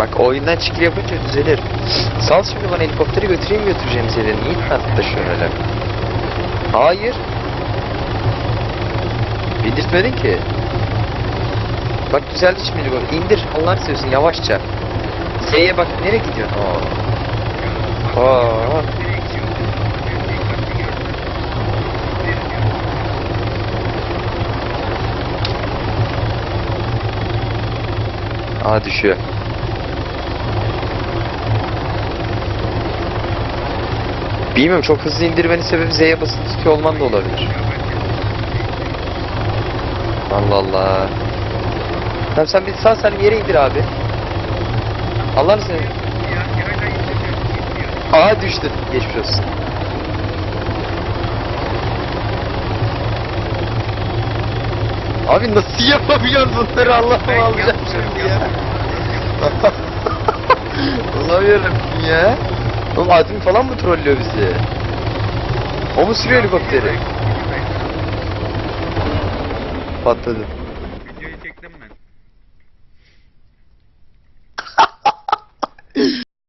Bak oyundan çıkır yapınca düzelir. Sal şimdi bana helikopteri götüreyim götüreceğimiz yere. Niye internette taşıyorsun öyle? Hayır. Bindirtmedin ki. Bak düzeldi şimdi helikopter. İndir. Allah seversen yavaşça. Z'ye bak. Nereye gidiyorsun? Aa. Aa. Aa düşüyor. Bilmiyorum çok hızlı indirmenin sebebi Z'ye basılı tutuyor olman da olabilir. Allah Allah. Tamam sen bir sağ salim yere indir abi. Allah'ını seveyim. Aa düştün. Geçmiş olsun. Abi nasıl yapabiliyorsun bunları Allah'ım alacağım şimdi ya. Olamıyorum ya. Oğlum admin falan mı trollüyor bizi? O mu sürüyor helikopteri? Patladı.